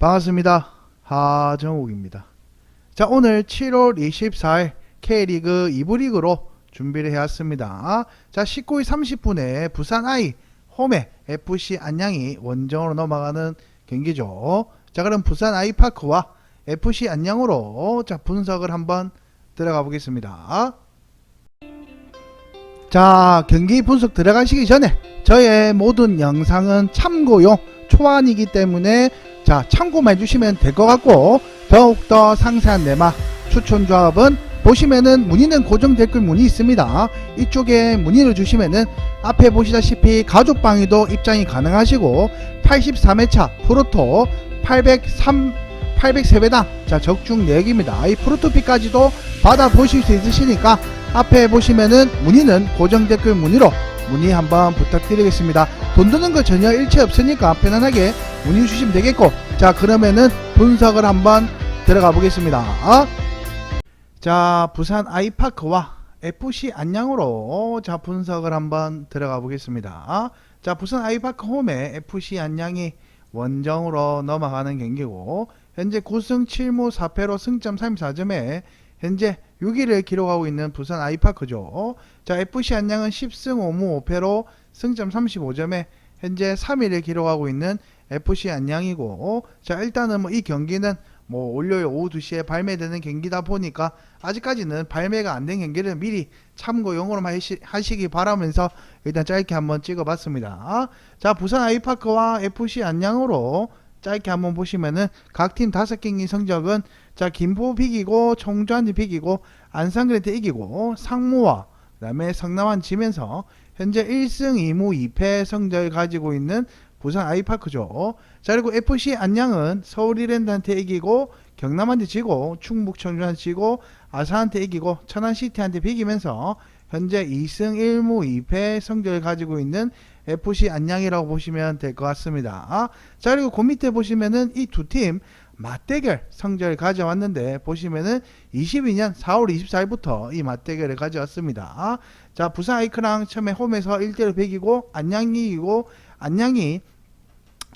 반갑습니다. 하정욱입니다. 자, 오늘 7월 24일 K리그 2부 리그로 준비를 해왔습니다. 자, 19일 30분에 부산 아이 홈에 FC 안양이 원정으로 넘어가는 경기죠. 자, 그럼 부산 아이파크와 FC 안양으로 자, 분석을 한번 들어가 보겠습니다. 자, 경기 분석 들어가시기 전에 저의 모든 영상은 참고용 초안이기 때문에 자, 참고만 해주시면 될 것 같고 더욱더 상세한 내마 추천 조합은 보시면은 문의는 고정 댓글 문의 있습니다. 이쪽에 문의를 주시면은 앞에 보시다시피 가족 방위도 입장이 가능하시고 83회차 프로토 803 803배당 자 적중 내역입니다. 이 프로토피까지도 받아 보실 수 있으시니까 앞에 보시면은 문의는 고정 댓글 문의로 문의 한번 부탁드리겠습니다. 돈 드는 거 전혀 일체 없으니까 편안하게 문의 주시면 되겠고 자 그러면은 분석을 한번 들어가 보겠습니다. 자 부산 아이파크와 FC 안양으로 자 분석을 한번 들어가 보겠습니다. 자 부산 아이파크 홈에 FC 안양이 원정으로 넘어가는 경기고 현재 9승 7무 4패로 승점 34점에 현재 6위를 기록하고 있는 부산 아이파크죠. 자 FC 안양은 10승 5무 5패로 승점 35점에 현재 3위를 기록하고 있는 FC 안양이고 자 일단은 뭐 이 경기는 뭐 월요일 오후 2시에 발매되는 경기다 보니까 아직까지는 발매가 안 된 경기를 미리 참고 용으로만 하시, 하시기 바라면서 일단 짧게 한번 찍어봤습니다. 자 부산 아이파크와 FC 안양으로 짧게 한번 보시면은 각 팀 다섯 경기 성적은 자 김포 비기고 청주한테 비기고 안산그레트 이기고 상무와 그다음에 성남한 지면서 현재 1승 2무 2패 성적을 가지고 있는 부산 아이파크죠. 자 그리고 FC 안양은 서울 이랜드한테 이기고 경남한테 지고 충북 청주한테 지고 아사한테 이기고 천안시티한테 비기면서 현재 2승 1무 2패 성적을 가지고 있는 FC 안양이라고 보시면 될 것 같습니다. 자 그리고 그 밑에 보시면은 이 두 팀 맞대결 성적을 가져왔는데 보시면은 22년 4월 24일부터 이 맞대결을 가져왔습니다. 자 부산 아이크랑 처음에 홈에서 1대1 배기고 안양이 이기고 안양이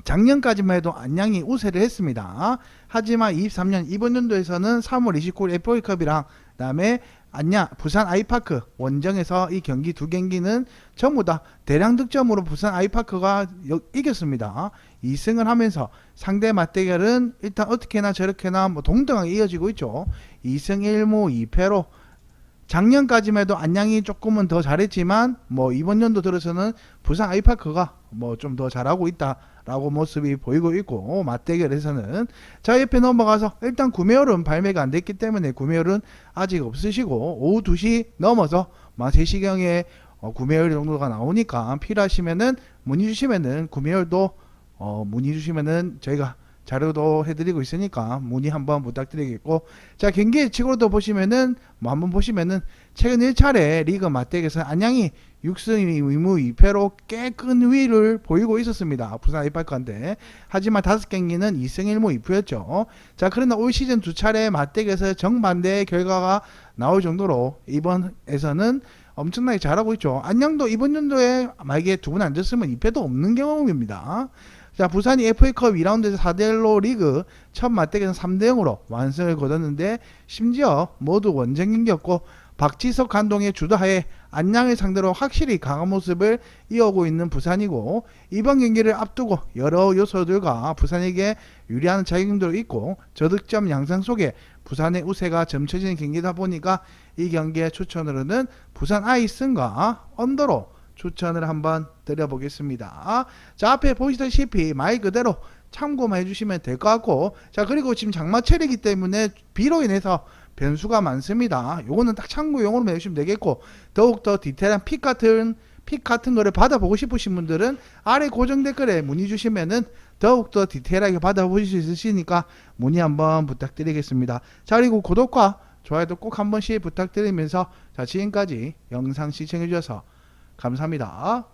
작년까지만 해도 안양이 우세를 했습니다. 하지만 23년 이번 연도에서는 3월 29일 FA컵이랑 그다음에 안양 부산 아이파크 원정에서 이 경기 두 경기는 전부 다 대량 득점으로 부산 아이파크가 여- 이겼습니다. 2승을 하면서 상대 맞대결은 일단 어떻게나 저렇게나 뭐 동등하게 이어지고 있죠. 2승 1무 2패로 작년까지만 해도 안양이 조금은 더 잘했지만 뭐 이번 연도 들어서는 부산 아이파크가 뭐 좀 더 잘하고 있다 라고 모습이 보이고 있고 맞대결에서는 자 옆에 넘어가서 일단 구매율은 발매가 안 됐기 때문에 구매율은 아직 없으시고 오후 2시 넘어서 막 3시경에 어, 구매율 정도가 나오니까 필요하시면은 문의 주시면은 구매율도 어, 문의 주시면은 저희가 자료도 해드리고 있으니까 문의 한번 부탁드리겠고 자 경기 예측으로도 보시면은 뭐 한번 보시면은 최근 1차례 리그 맞대결에서 안양이 6승 2무 2패로 꽤 큰 위를 보이고 있었습니다. 부산 아이파크한테 하지만 다섯 경기는 2승 1무 2패였죠. 자 그러나 올 시즌 두 차례 맞대결에서 정반대의 결과가 나올 정도로 이번에서는 엄청나게 잘하고 있죠. 안양도 이번 연도에 만약에 두분안 졌으면 2패도 없는 경험입니다. 자, 부산이 FA컵 2라운드에서 4대1로 리그 첫 맞대결은 3대0으로 완승을 거뒀는데 심지어 모두 원정 경기였고 박지석 감독의 주도하에 안양을 상대로 확실히 강한 모습을 이어오고 있는 부산이고 이번 경기를 앞두고 여러 요소들과 부산에게 유리한 작용도 있고 저득점 양상 속에 부산의 우세가 점쳐지는 경기다 보니까 이 경기의 추천으로는 부산 아이슨과 언더로 추천을 한번 드려보겠습니다. 자 앞에 보시다시피 말 그대로 참고만 해주시면 될 것 같고 자 그리고 지금 장마철이기 때문에 비로 인해서 변수가 많습니다. 요거는 딱 참고용으로 해주시면 되겠고 더욱더 디테일한 픽 같은 픽 같은 거를 받아보고 싶으신 분들은 아래 고정 댓글에 문의 주시면은 더욱더 디테일하게 받아보실 수 있으시니까 문의 한번 부탁드리겠습니다. 자 그리고 구독과 좋아요도 꼭 한 번씩 부탁드리면서 자 지금까지 영상 시청해 주셔서 감사합니다.